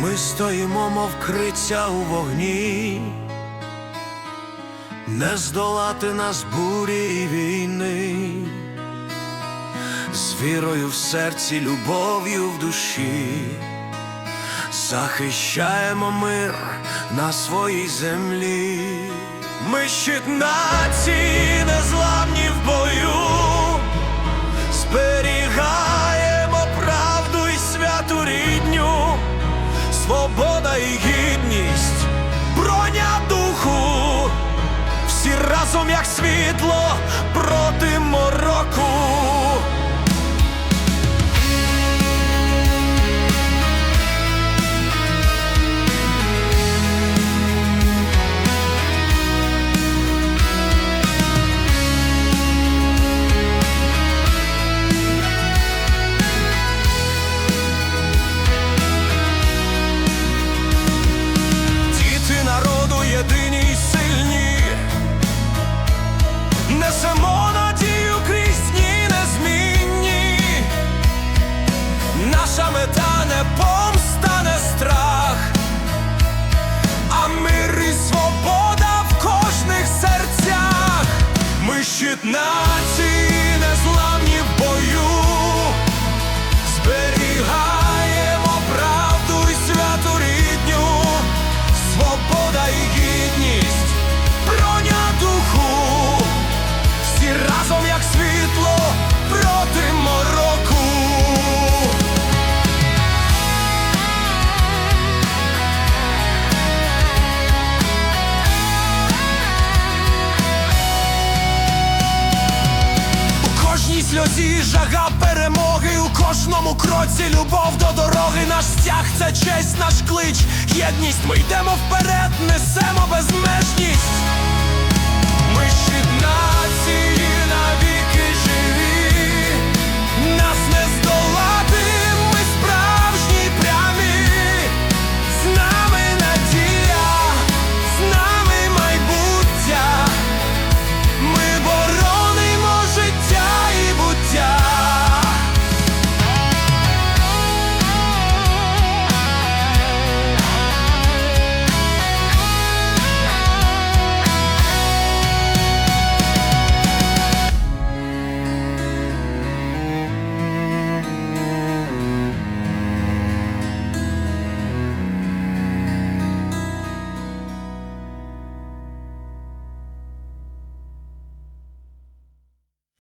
ми стоїмо, мов криця у вогні, не здолати нас бурі і війни, з вірою в серці, любов'ю в душі, захищаємо мир на своїй землі. Ми щит нації, разом як світло проти мороку. Щит нації, сльозі жага перемоги, у кожному кроці любов до дороги. Наш стяг це честь, наш клич, єдність. Ми йдемо вперед, несемо безмежність.